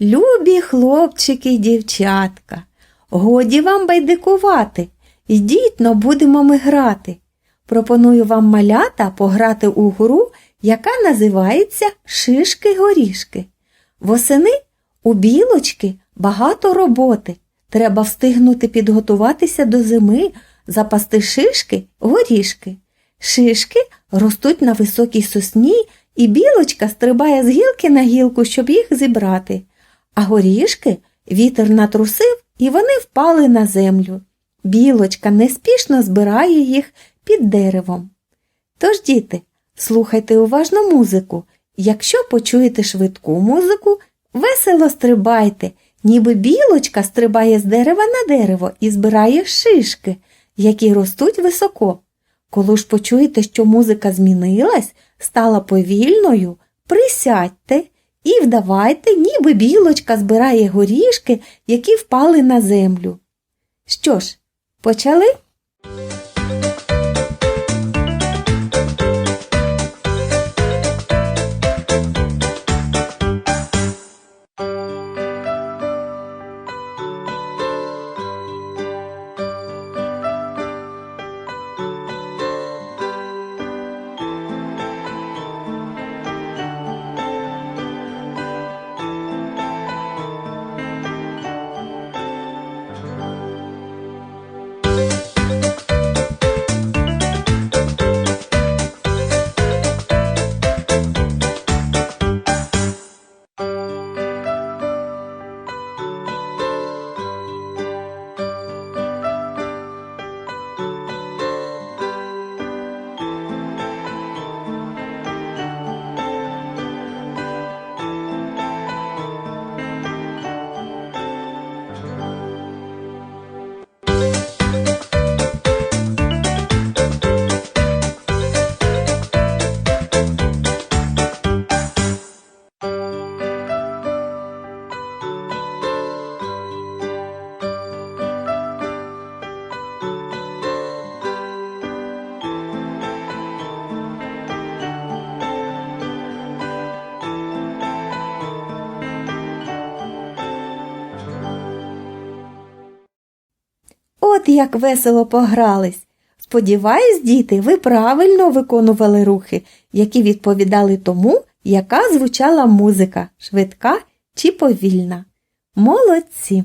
Любі хлопчики й дівчатка, годі вам байдикувати, йдіть, но будемо ми грати. Пропоную вам малята пограти у гру, яка називається Шишки-горішки. Восени у білочки багато роботи. Треба встигнути підготуватися до зими, запасти шишки, горішки. Шишки ростуть на високій сосні, і білочка стрибає з гілки на гілку, щоб їх зібрати. А горішки вітер натрусив, і вони впали на землю. Білочка неспішно збирає їх під деревом. Тож, діти, слухайте уважно музику. Якщо почуєте швидку музику, весело стрибайте, ніби білочка стрибає з дерева на дерево і збирає шишки, які ростуть високо. Коли ж почуєте, що музика змінилась, стала повільною, присядьте і вдавайте, ніби білочка збирає горішки, які впали на землю. Що ж, почали? От як весело погрались. Сподіваюсь, діти, ви правильно виконували рухи, які відповідали тому, яка звучала музика, швидка чи повільна. Молодці!